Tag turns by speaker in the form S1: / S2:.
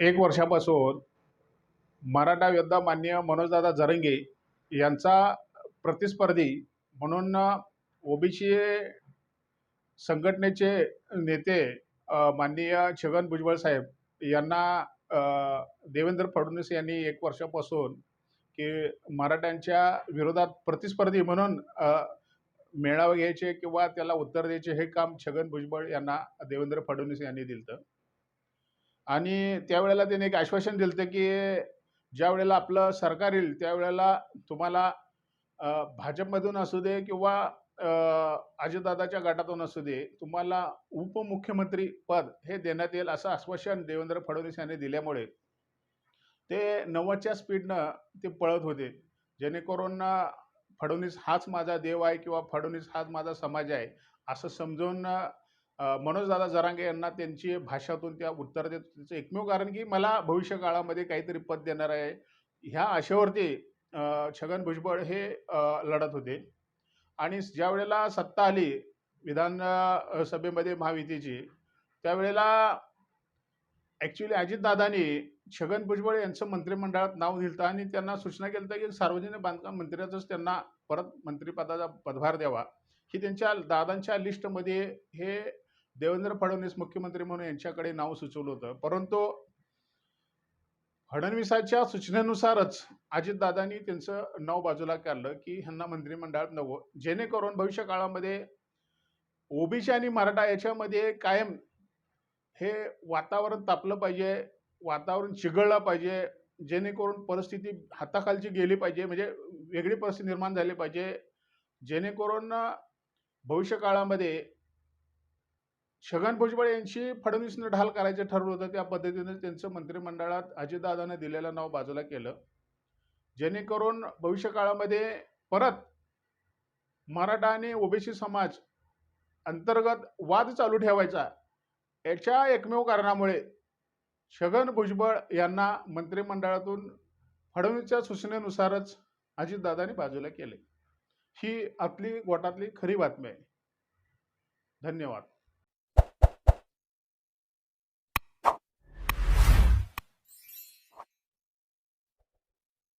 S1: एक वर्षापासून मराठा योद्धा मान्य मनोजदादा जरंगे यांचा प्रतिस्पर्धी म्हणून ओबीसी संघटनेचे नेते माननीय छगन भुजबळ साहेब यांना देवेंद्र फडणवीस यांनी एक वर्षापासून की मराठ्यांच्या विरोधात प्रतिस्पर्धी म्हणून मेळावे घ्यायचे किंवा त्याला उत्तर द्यायचे हे काम छगन भुजबळ यांना देवेंद्र फडणवीस यांनी दिलं आणि त्यावेळेला त्याने एक आश्वासन दिलं होतं की ज्या वेळेला आपलं सरकार येईल त्यावेळेला तुम्हाला भाजपमधून असू दे किंवा अजितदादाच्या गटातून असू दे तुम्हाला उपमुख्यमंत्री पद हे देण्यात येईल असं आश्वासन देवेंद्र फडणवीस यांनी दिल्यामुळे ते नव्वदच्या स्पीडनं ते पळत होते. जेणेकरून फडणवीस हाच माझा देव आहे किंवा फडणवीस हाच माझा समाज आहे असं समजून मनोजदादा जरांगे यांना त्यांची भाषातून त्या उत्तर देत त्याचं एकमेव कारण की मला भविष्य काळामध्ये काहीतरी पद देणार आहे. ह्या आशेवरती छगन भुजबळ हे लढत होते. आणि ज्या वेळेला सत्ता आली विधान सभेमध्ये महायुतीची त्यावेळेला ॲक्च्युली अजितदादांनी छगन भुजबळ यांचं मंत्रिमंडळात नाव दिलं आणि त्यांना सूचना केली होती की सार्वजनिक बांधकाम मंत्र्याचंच त्यांना परत मंत्रिपदाचा पदभार द्यावा. ही त्यांच्या दादांच्या लिस्टमध्ये हे देवेंद्र फडणवीस मुख्यमंत्री म्हणून यांच्याकडे नाव सुचवलं होतं. परंतु फडणवीसाच्या सूचनेनुसारच अजितदादांनी त्यांचं नाव बाजूला काढलं की ह्यांना मंत्रिमंडळात नवं जेणेकरून भविष्य काळामध्ये ओबीसी आणि मराठा याच्यामध्ये कायम हे वातावरण तापलं पाहिजे वातावरण चिघळलं पाहिजे जेणेकरून परिस्थिती हाताखालची गेली पाहिजे म्हणजे वेगळी परिस्थिती निर्माण झाली पाहिजे. जेणेकरून भविष्य काळामध्ये छगन भुजबळ यांची फडणवीसनं ढाल करायचं ठरवलं होतं. त्या पद्धतीने त्यांचं मंत्रिमंडळात अजितदादानं दिलेलं नाव बाजूला केलं. जेणेकरून भविष्य काळामध्ये परत मराठा आणि ओबीसी समाज अंतर्गत वाद चालू ठेवायचा याच्या एकमेव कारणामुळे छगन भुजबळ यांना मंत्रिमंडळातून फडणवीसच्या सूचनेनुसारच अजितदादांनी बाजूला केले. ही आपली गोटातली खरी बातमी आहे. धन्यवाद.